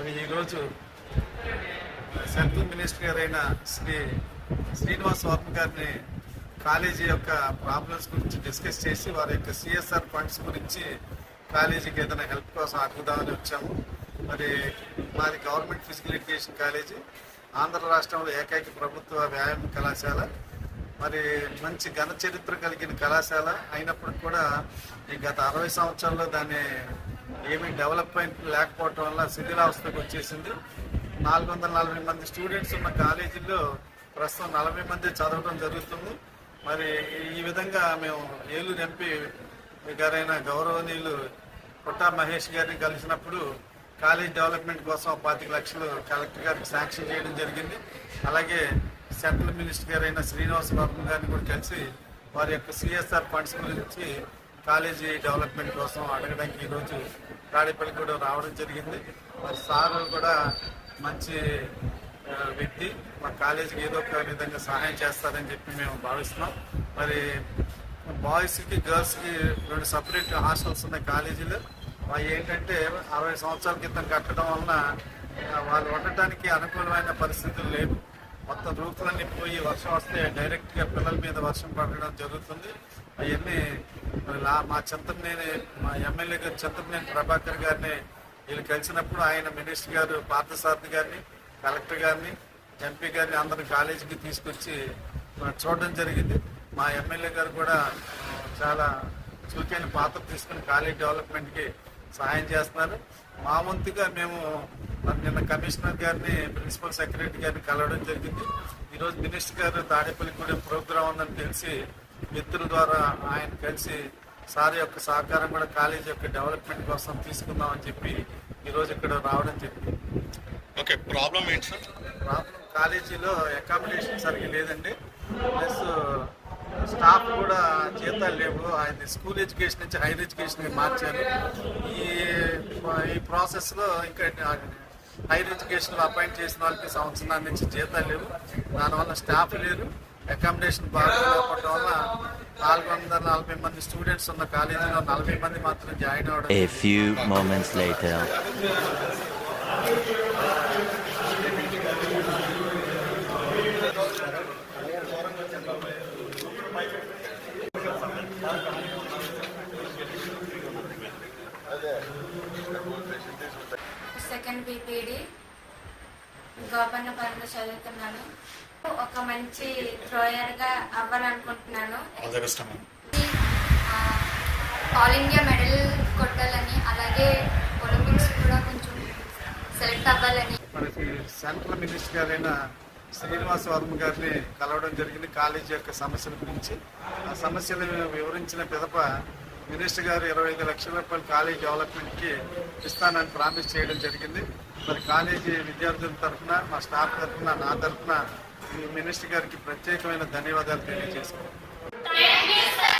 మరి ఈరోజు central minister గారైన శ్రీ శ్రీనివాస్ వర్మ గారిని కాలేజీ యొక్క ప్రాబ్లమ్స్ గురించి డిస్కస్ చేసి వారి యొక్క సిఎస్ఆర్ ఫండ్స్ గురించి కాలేజీకి ఏదైనా హెల్ప్ కోసం అడుగుదామని వచ్చాము. మరి మాది government physical education college Andhra రాష్ట్రంలో ఏకైక ప్రభుత్వ వ్యాయామ కళాశాల. మరి మంచి ఘన చరిత్ర కలిగిన కళాశాల అయినప్పటికి కూడా ఈ గత అరవై సంవత్సరాల్లో దాన్ని ఏమీ డెవలప్మెంట్ లేకపోవటం వల్ల శిథిలావస్థకు వచ్చేసింది. నాలుగు వందల నలభై మంది స్టూడెంట్స్ ఉన్న కాలేజీల్లో ప్రస్తుతం నలభై మంది చదవడం జరుగుతుంది. మరి ఈ విధంగా మేము ఏలూరు ఎంపీ గారైన గౌరవనీయులు పుట్టా మహేష్ గారిని కలిసినప్పుడు కాలేజ్ డెవలప్మెంట్ కోసం పాతిక లక్షలు కలెక్టర్ గారికి శాంక్షన్ చేయడం జరిగింది. అలాగే సెంట్రల్ మినిస్టర్ గారైన శ్రీనివాస వర్మ గారిని కూడా కలిసి వారి యొక్క సిఎస్ఆర్ ఫండ్స్ గురించి కాలేజీ డెవలప్మెంట్ కోసం అడగడానికి ఈరోజు తాడేపల్లి కూడా రావడం జరిగింది. మరి సార్ కూడా మంచి వ్యక్తి. మా కాలేజీకి ఏదో ఒక విధంగా సహాయం చేస్తారని చెప్పి మేము భావిస్తున్నాం. మరి బాయ్స్కి గర్ల్స్కి రెండు సపరేట్ హాస్టల్స్ ఉన్నాయి కాలేజీలో. అవి ఏంటంటే అరవై సంవత్సరాల క్రితం కట్టడం వలన వాళ్ళు ఉండటానికి అనుకూలమైన పరిస్థితులు లేవు. మొత్తం రూపులన్నీ పోయి వర్షం వస్తే డైరెక్ట్గా పిల్లల మీద వర్షం పడడం జరుగుతుంది. అవన్నీ లా- మా చింతమనేని మా ఎమ్మెల్యే గారు చింతమనేని ప్రభాకర్ గారిని వీళ్ళు కలిసినప్పుడు ఆయన మినిస్టర్ గారు పార్థసారథి గారిని కలెక్టర్ గారిని ఎంపీ గారిని అందరిని కాలేజీకి తీసుకొచ్చి చూడడం జరిగింది. మా ఎమ్మెల్యే గారు కూడా చాలా చురుకైన పాత్ర తీసుకుని కాలేజ్ డెవలప్మెంట్కి సహాయం చేస్తున్నారు. మా వంతుగా మేము మరి నిన్న కమిషనర్ గారిని ప్రిన్సిపల్ సెక్రటరీ గారిని కలవడం జరిగింది. ఈరోజు మినిస్టర్ గారు తాడేపల్లిగూడెం ప్రోగ్రాం ఉందని తెలిసి మిత్రుల ద్వారా ఆయన కలిసి సార్ యొక్క సహకారం కూడా కాలేజ్ యొక్క డెవలప్మెంట్ కోసం తీసుకుందామని చెప్పి ఈరోజు ఇక్కడ రావడం జరిగింది. ఓకే ప్రాబ్లం ఏంటి సార్? ప్రాబ్లం కాలేజీలో అకామిడేషన్ సరిగ్గా లేదండి. ప్లస్ స్టాఫ్ కూడా జీతాలు లేవు. ఆయన స్కూల్ ఎడ్యుకేషన్ నుంచి హైయర్ ఎడ్యుకేషన్కి మార్చారు. ఈ ఈ ప్రాసెస్లో ఇంకా హైయర్ ఎడ్యుకేషన్లో అపాయింట్ చేసిన వాళ్ళకి సంవత్సరాల నుంచి జీతాలు లేవు. దానివల్ల స్టాఫ్ లేరు అకామిడేషన్ బాగా వల్ల నాలుగు వందల నలభై మంది స్టూడెంట్స్ ఉన్న కాలేజీలో నలభై మంది మాత్రం జాయిన్ అవ్వడం సెకండ్ బీపీడి గోపన్నపల్లిలో చదువుతున్నాను. ఒక మంచి థ్రోయర్గా అవ్వాలనుకుంటున్నాను. ఆల్ ఇండియా మెడల్ కొట్టాలని అలాగే ఒలింపిక్స్ కూడా కొంచెం సెలెక్ట్ అవ్వాలని. మనకి సెంట్రల్ మినిస్టర్ గారైన శ్రీనివాస వర్మ గారిని కలవడం జరిగింది. కాలేజీ యొక్క సమస్యల గురించి. ఆ సమస్యలు వివరించిన పిదప మినిస్టర్ గారు ఇరవై ఐదు లక్షల రూపాయలు కాలేజీ డెవలప్మెంట్కి ఇస్తానని ప్రామిస్ చేయడం జరిగింది. మరి కాలేజీ విద్యార్థుల తరఫున మా స్టాఫ్ తరఫున నా తరఫున మినిస్టర్ గారికి ప్రత్యేకమైన ధన్యవాదాలు తెలియజేసుకుంటాం